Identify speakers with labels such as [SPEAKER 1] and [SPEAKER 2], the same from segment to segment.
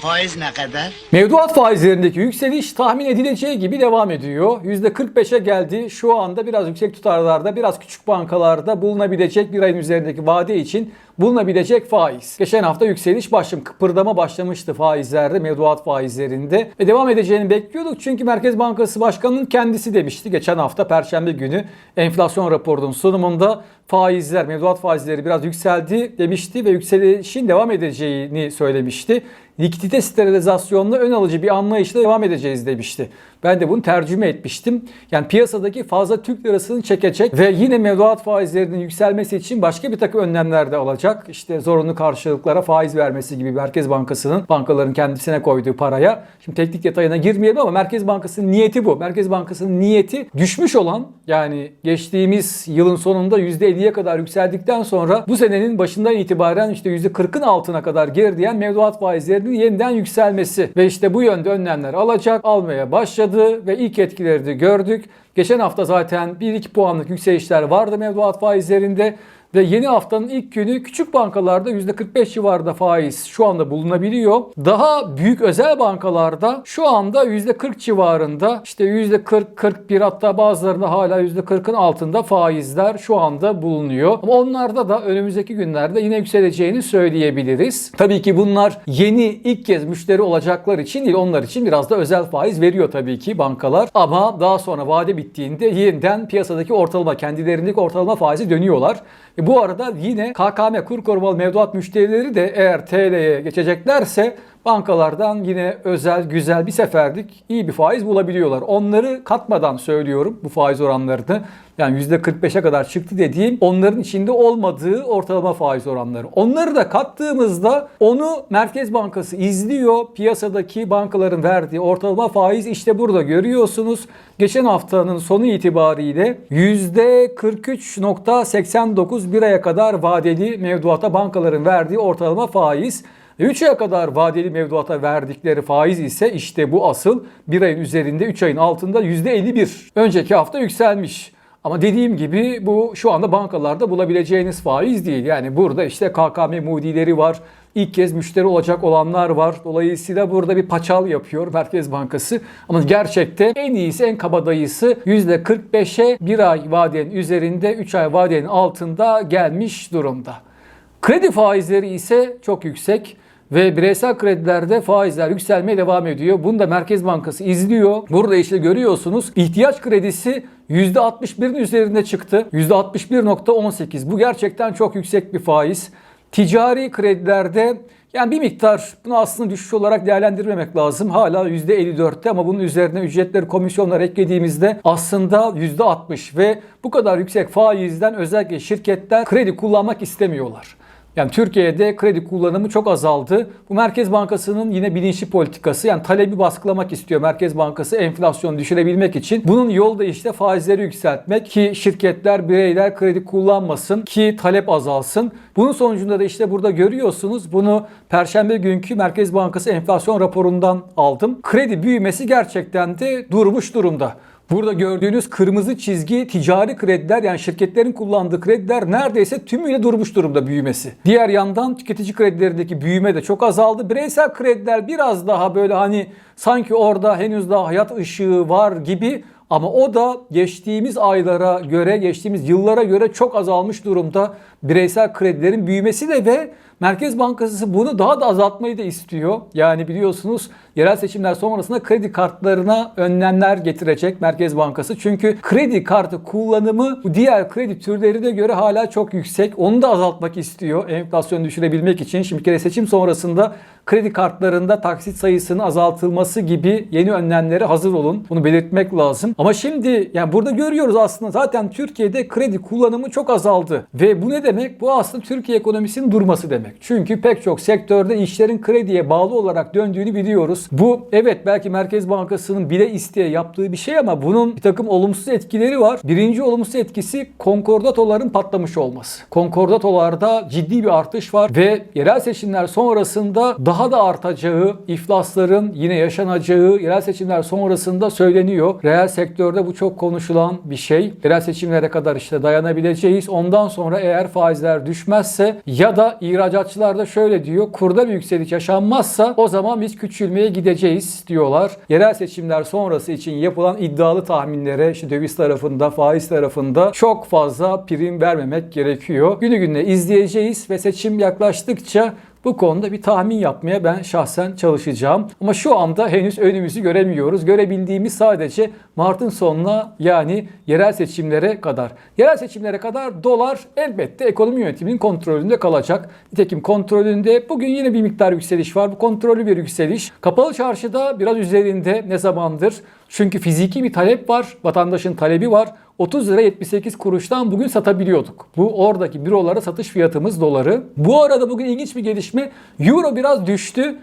[SPEAKER 1] Faiz ne kadar?
[SPEAKER 2] Mevduat faizlerindeki yükseliş tahmin edileceği gibi devam ediyor. %45'e geldi. Şu anda biraz yüksek tutarlarda, biraz küçük bankalarda bulunabilecek bir ayın üzerindeki vade için bulunabilecek faiz. Geçen hafta yükseliş başım kıpırdama başlamıştı faizlerde, mevduat faizlerinde. Ve devam edeceğini bekliyorduk. Çünkü Merkez Bankası Başkanı'nın kendisi demişti geçen hafta Perşembe günü enflasyon raporunun sunumunda faizler, mevduat faizleri biraz yükseldi demişti ve yükselişin devam edeceğini söylemişti. Likidite sterilizasyonla ön alıcı bir anlayışla devam edeceğiz demişti. Ben de bunu tercüme etmiştim. Yani piyasadaki fazla Türk lirasını çekecek ve yine mevduat faizlerinin yükselmesi için başka bir takım önlemler de alacak. İşte zorunlu karşılıklara faiz vermesi gibi Merkez Bankası'nın bankaların kendisine koyduğu paraya. Şimdi teknik detayına girmeyelim ama Merkez Bankası'nın niyeti bu. Merkez Bankası'nın niyeti düşmüş olan yani geçtiğimiz yılın sonunda %50'ye kadar yükseldikten sonra bu senenin başından itibaren işte %40'ın altına kadar gerileyen mevduat faizlerinin yeniden yükselmesi ve işte bu yönde önlemler alacak, almaya başladı ve ilk etkileri de gördük. Geçen hafta zaten 1-2 puanlık yükselişler vardı mevduat faizlerinde ve yeni haftanın ilk günü küçük bankalarda %45 civarında faiz şu anda bulunabiliyor. Daha büyük özel bankalarda şu anda %40 civarında işte %40-41 hatta bazılarında hala %40'ın altında faizler şu anda bulunuyor. Ama onlarda da önümüzdeki günlerde yine yükseleceğini söyleyebiliriz. Tabii ki bunlar yeni ilk kez müşteri olacaklar için değil onlar için biraz da özel faiz veriyor tabii ki bankalar. Ama daha sonra vade bittiğinde yeniden piyasadaki ortalama kendilerindeki ortalama faizi dönüyorlar. E bu arada yine KKM kur korumalı mevduat müşterileri de eğer TL'ye geçeceklerse bankalardan yine özel güzel bir seferlik iyi bir faiz bulabiliyorlar. Onları katmadan söylüyorum bu faiz oranlarını. Yani %45'e kadar çıktı dediğim onların içinde olmadığı ortalama faiz oranları. Onları da kattığımızda onu Merkez Bankası izliyor. Piyasadaki bankaların verdiği ortalama faiz işte burada görüyorsunuz. Geçen haftanın sonu itibariyle %43.89 bir aya kadar vadeli mevduata bankaların verdiği ortalama faiz. 3 aya kadar vadeli mevduata verdikleri faiz ise işte bu asıl bir ayın üzerinde 3 ayın altında %51. Önceki hafta yükselmiş. Ama dediğim gibi bu şu anda bankalarda bulabileceğiniz faiz değil. Yani burada işte KKM mudileri var. İlk kez müşteri olacak olanlar var. Dolayısıyla burada bir paçal yapıyor Merkez Bankası. Ama gerçekte en iyisi, en kabadayısı %45'e bir ay vadenin üzerinde, 3 ay vadenin altında gelmiş durumda. Kredi faizleri ise çok yüksek ve bireysel kredilerde faizler yükselmeye devam ediyor. Bunu da Merkez Bankası izliyor. Burada işte görüyorsunuz ihtiyaç kredisi %61'in üzerinde çıktı. %61.18. Bu gerçekten çok yüksek bir faiz. Ticari kredilerde yani bir miktar bunu aslında düşüş olarak değerlendirmemek lazım. Hala %54'te ama bunun üzerine ücretleri, komisyonlar eklediğimizde aslında %60 ve bu kadar yüksek faizden özellikle şirketler kredi kullanmak istemiyorlar. Yani Türkiye'de kredi kullanımı çok azaldı. Bu Merkez Bankası'nın yine bilinçli politikası. Yani talebi baskılamak istiyor Merkez Bankası enflasyonu düşürebilmek için. Bunun yolu da işte faizleri yükseltmek ki şirketler, bireyler kredi kullanmasın ki talep azalsın. Bunun sonucunda da işte burada görüyorsunuz. Bunu Perşembe günkü Merkez Bankası enflasyon raporundan aldım. Kredi büyümesi gerçekten de durmuş durumda. Burada gördüğünüz kırmızı çizgi ticari krediler yani şirketlerin kullandığı krediler neredeyse tümüyle durmuş durumda büyümesi. Diğer yandan tüketici kredilerindeki büyüme de çok azaldı. Bireysel krediler biraz daha böyle hani sanki orada henüz daha hayat ışığı var gibi ama o da geçtiğimiz aylara göre, geçtiğimiz yıllara göre çok azalmış durumda. Bireysel kredilerin büyümesi de ve Merkez Bankası bunu daha da azaltmayı da istiyor. Yani biliyorsunuz yerel seçimler sonrasında kredi kartlarına önlemler getirecek Merkez Bankası. Çünkü kredi kartı kullanımı diğer kredi türlerine göre hala çok yüksek. Onu da azaltmak istiyor enflasyonu düşürebilmek için. Şimdi bir kere seçim sonrasında kredi kartlarında taksit sayısının azaltılması gibi yeni önlemlere hazır olun. Bunu belirtmek lazım. Ama şimdi yani burada görüyoruz aslında zaten Türkiye'de kredi kullanımı çok azaldı. Ve bu ne demek? Bu aslında Türkiye ekonomisinin durması demek. Çünkü pek çok sektörde işlerin krediye bağlı olarak döndüğünü biliyoruz. Bu evet belki Merkez Bankası'nın bile isteye yaptığı bir şey ama bunun bir takım olumsuz etkileri var. Birinci olumsuz etkisi konkordatoların patlamış olması. Konkordatolarda ciddi bir artış var ve yerel seçimler sonrasında daha daha da artacağı, iflasların yine yaşanacağı yerel seçimler sonrasında söyleniyor. Reel sektörde bu çok konuşulan bir şey. Yerel seçimlere kadar işte dayanabileceğiz. Ondan sonra eğer faizler düşmezse ya da ihracatçılar da şöyle diyor. Kurda bir yükseliş yaşanmazsa o zaman biz küçülmeye gideceğiz diyorlar. Yerel seçimler sonrası için yapılan iddialı tahminlere işte döviz tarafında, faiz tarafında çok fazla prim vermemek gerekiyor. Günü gününe izleyeceğiz ve seçim yaklaştıkça bu konuda bir tahmin yapmaya ben şahsen çalışacağım. Ama şu anda henüz önümüzü göremiyoruz. Görebildiğimiz sadece Mart'ın sonuna yani yerel seçimlere kadar. Yerel seçimlere kadar dolar elbette ekonomi yönetiminin kontrolünde kalacak. Nitekim kontrolünde bugün yine bir miktar yükseliş var. Bu kontrollü bir yükseliş. Kapalı çarşıda biraz üzerinde ne zamandır? Çünkü fiziki bir talep var. Vatandaşın talebi var. 30 lira 78 kuruştan bugün satabiliyorduk. Bu oradaki bürolara satış fiyatımız doları. Bu arada bugün ilginç bir gelişme. Euro biraz düştü.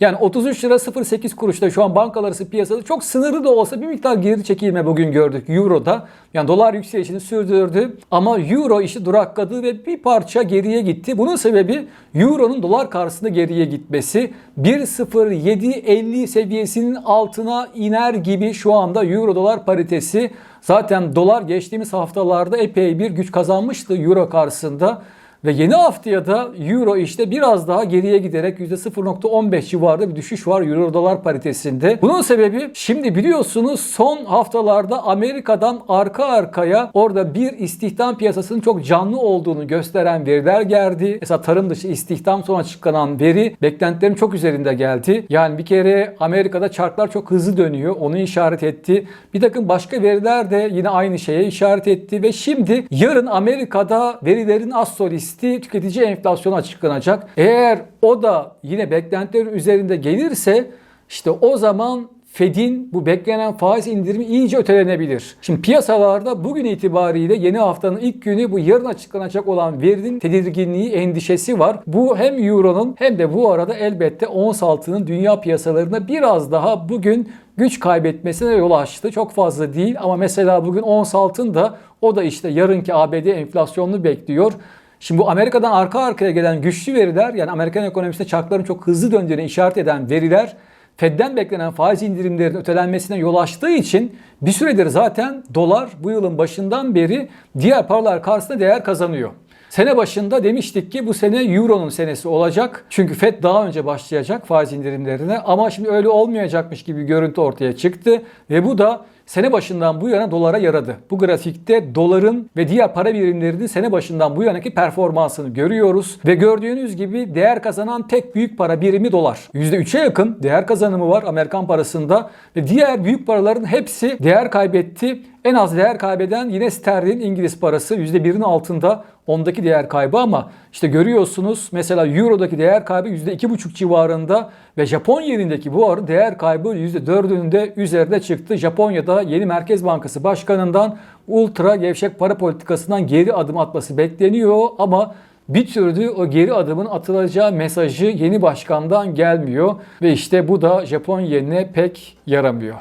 [SPEAKER 2] Yani 33 lira 08 kuruşta şu an bankalar arası piyasada çok sınırlı da olsa bir miktar geri çekilme bugün gördük Euro'da. Yani dolar yükselişini sürdürdü ama Euro işte durakladı ve bir parça geriye gitti. Bunun sebebi Euro'nun dolar karşısında geriye gitmesi. 1.0750 seviyesinin altına iner gibi şu anda Euro dolar paritesi. Zaten dolar geçtiğimiz haftalarda epey bir güç kazanmıştı Euro karşısında. Ve yeni haftaya da Euro işte biraz daha geriye giderek %0.15 civarında bir düşüş var Euro dolar paritesinde. Bunun sebebi şimdi biliyorsunuz son haftalarda Amerika'dan arka arkaya orada bir istihdam piyasasının çok canlı olduğunu gösteren veriler geldi. Mesela tarım dışı istihdam sonra açıklanan veri beklentilerin çok üzerinde geldi. Yani bir kere Amerika'da çarklar çok hızlı dönüyor. Onu işaret etti. Bir takım başka veriler de yine aynı şeye işaret etti ve şimdi yarın Amerika'da verilerin az solisti tüketici enflasyonu açıklanacak. Eğer o da yine beklentilerin üzerinde gelirse işte o zaman Fed'in bu beklenen faiz indirimi iyice ötelenebilir. Şimdi piyasalarda bugün itibariyle yeni haftanın ilk günü bu yarın açıklanacak olan verinin tedirginliği, endişesi var. Bu hem Euro'nun hem de bu arada elbette ons altının dünya piyasalarında biraz daha bugün güç kaybetmesine yol açtı. Çok fazla değil ama mesela bugün ons altın da o da işte yarınki ABD enflasyonunu bekliyor. Şimdi bu Amerika'dan arka arkaya gelen güçlü veriler yani Amerikan ekonomisinde çarkların çok hızlı döndüğünü işaret eden veriler Fed'den beklenen faiz indirimlerinin ötelenmesine yol açtığı için bir süredir zaten dolar bu yılın başından beri diğer paralar karşısında değer kazanıyor. Sene başında demiştik ki bu sene Euro'nun senesi olacak. Çünkü Fed daha önce başlayacak faiz indirimlerine ama şimdi öyle olmayacakmış gibi görüntü ortaya çıktı ve bu da sene başından bu yana dolara yaradı. Bu grafikte doların ve diğer para birimlerinin sene başından bu yanaki performansını görüyoruz. Ve gördüğünüz gibi değer kazanan tek büyük para birimi dolar. %3'e yakın değer kazanımı var Amerikan parasında ve diğer büyük paraların hepsi değer kaybetti. En az değer kaybeden yine sterlin İngiliz parası %1'in altında ondaki değer kaybı ama işte görüyorsunuz mesela Euro'daki değer kaybı %2,5 civarında ve Japon yerindeki bu arada değer kaybı %4'ünün de üzerinde çıktı. Japonya'da yeni Merkez Bankası Başkanı'ndan ultra gevşek para politikasından geri adım atması bekleniyor ama bir türlü o geri adımın atılacağı mesajı yeni başkandan gelmiyor ve işte bu da Japon yenine pek yaramıyor.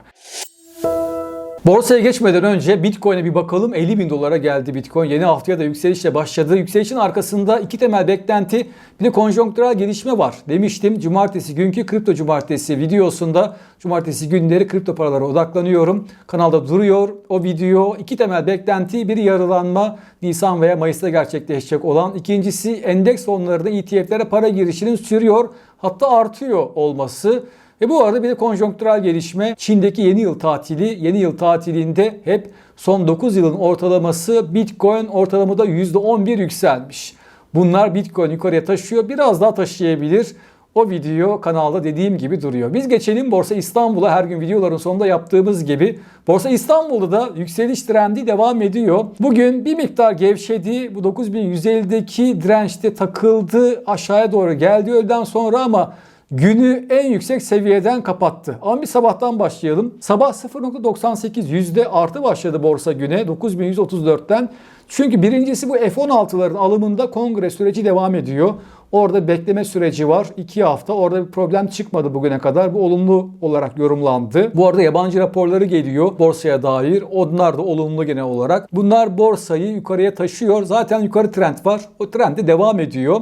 [SPEAKER 2] Borsaya geçmeden önce Bitcoin'e bir bakalım. 50 bin dolara geldi Bitcoin. Yeni haftaya da yükselişle başladı. Yükselişin arkasında iki temel beklenti bir de konjonktürel gelişme var. Demiştim cumartesi günkü kripto cumartesi videosunda cumartesi günleri kripto paralara odaklanıyorum. Kanalda duruyor o video. iki temel beklenti biri yarılanma Nisan veya Mayıs'ta gerçekleşecek olan. İkincisi endeks fonlarında ETF'lere para girişinin sürüyor hatta artıyor olması. Ve bu arada bir de konjonktürel gelişme Çin'deki yeni yıl tatili. Yeni yıl tatilinde hep son 9 yılın ortalaması Bitcoin ortalamada %11 yükselmiş. Bunlar Bitcoin yukarıya taşıyor. Biraz daha taşıyabilir. O video kanalda dediğim gibi duruyor. Biz geçelim Borsa İstanbul'a her gün videoların sonunda yaptığımız gibi. Borsa İstanbul'da da yükseliş trendi devam ediyor. Bugün bir miktar gevşedi. Bu 9150'deki dirençte takıldı. Aşağıya doğru geldi öğleden sonra ama günü en yüksek seviyeden kapattı. Ama bir sabahtan başlayalım. Sabah 0.98 yüzde artı başladı borsa güne 9134'ten. Çünkü birincisi bu F-16'ların alımında kongre süreci devam ediyor. Orada bekleme süreci var. 2 hafta. Orada bir problem çıkmadı bugüne kadar. Bu olumlu olarak yorumlandı. Bu arada yabancı raporları geliyor borsaya dair. Onlar da olumlu genel olarak. Bunlar borsayı yukarıya taşıyor. Zaten yukarı trend var. O trend de devam ediyor.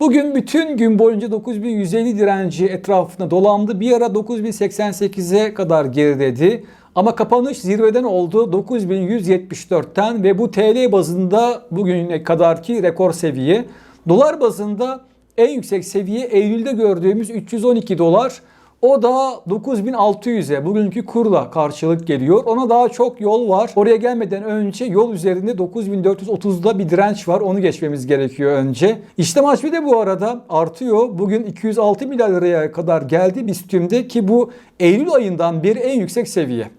[SPEAKER 2] Bugün bütün gün boyunca 9150 direnci etrafında dolandı. Bir ara 9088'e kadar geriledi. Ama kapanış zirveden oldu 9174'ten ve bu TL bazında bugüne kadarki rekor seviye. Dolar bazında en yüksek seviye Eylül'de gördüğümüz 312 dolar. O da 9600'e bugünkü kurla karşılık geliyor. Ona daha çok yol var. Oraya gelmeden önce yol üzerinde 9430'da bir direnç var. Onu geçmemiz gerekiyor önce. İşlem hacmi de bu arada artıyor. Bugün 206 milyar liraya kadar geldi BISTÜM'de ki bu Eylül ayından beri en yüksek seviye.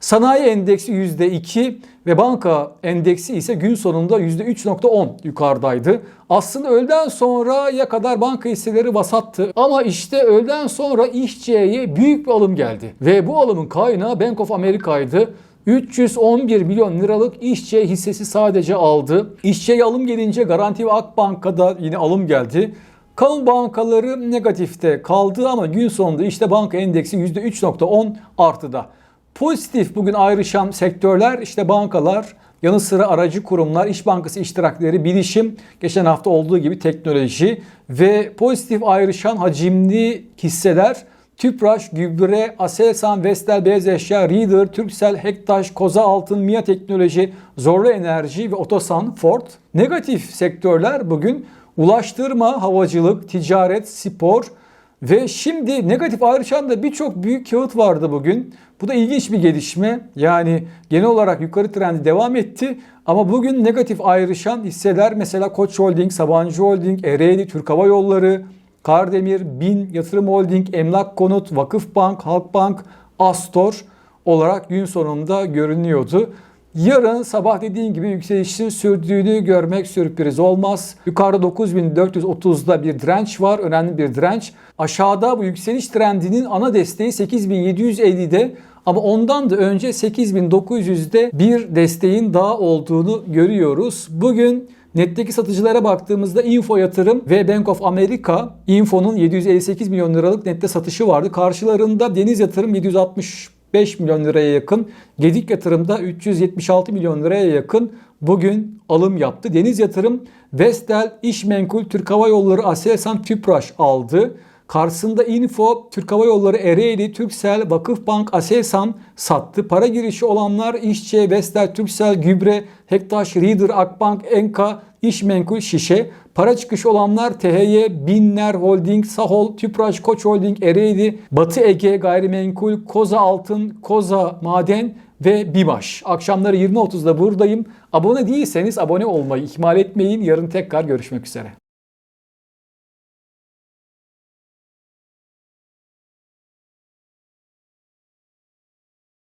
[SPEAKER 2] Sanayi endeksi %2 ve banka endeksi ise gün sonunda %3.10 yukarıdaydı. Aslında öğleden sonraya kadar banka hisseleri vasattı. Ama işte öğleden sonra işçiye büyük bir alım geldi. Ve bu alımın kaynağı Bank of America'ydı. 311 milyon liralık işçi hissesi sadece aldı. İşçiye alım gelince Garanti ve Akbanka'da yine alım geldi. Kamu bankaları negatifte kaldı ama gün sonunda işte banka endeksi %3.10 artıda. Pozitif bugün ayrışan sektörler işte bankalar, yanı sıra aracı kurumlar, İş Bankası iştirakleri, bilişim, geçen hafta olduğu gibi teknoloji ve pozitif ayrışan hacimli hisseler Tüpraş, Gübre, Aselsan, Vestel, Beyaz Eşya, Reader, Turkcell, Hektaş, Koza Altın, Mia Teknoloji, Zorlu Enerji ve Otosan, Ford. Negatif sektörler bugün ulaştırma, havacılık, ticaret, spor, ve şimdi negatif ayrışan da birçok büyük kağıt vardı bugün. Bu da ilginç bir gelişme. Yani genel olarak yukarı trendi devam etti. Ama bugün negatif ayrışan hisseler mesela Koç Holding, Sabancı Holding, Ereğli, Türk Hava Yolları, Kardemir, Bin, Yatırım Holding, Emlak Konut, Vakıfbank, Halkbank, Astor olarak gün sonunda görünüyordu. Yarın sabah dediğim gibi yükselişin sürdüğünü görmek sürpriz olmaz. Yukarıda 9430'da bir direnç var. Önemli bir direnç. Aşağıda bu yükseliş trendinin ana desteği 8750'de ama ondan da önce 8900'de bir desteğin daha olduğunu görüyoruz. Bugün Netteki satıcılara baktığımızda Info Yatırım ve Bank of America Info'nun 758 milyon liralık nette satışı vardı. Karşılarında Deniz Yatırım 760 5 milyon liraya yakın. Gedik yatırımda 376 milyon liraya yakın bugün alım yaptı. Deniz yatırım Vestel, İşmenkul, Türk Hava Yolları, Aselsan, Tüpraş aldı. Karşısında Info, Türk Hava Yolları, Ereğli, Türksel, Vakıfbank, Aselsan sattı. Para girişi olanlar İşçe, Vestel, Türksel, Gübre, Hektaş, Reader, Akbank, Enka, İşmenkul, Şişe. Para çıkışı olanlar THY, Binler Holding, Sahol, Tüpraş, Koç Holding, Ereğli, Batı Ege, Gayrimenkul, Koza Altın, Koza Maden ve BİMAŞ. Akşamları 20.30'da buradayım. Abone değilseniz abone olmayı ihmal etmeyin. Yarın tekrar görüşmek üzere.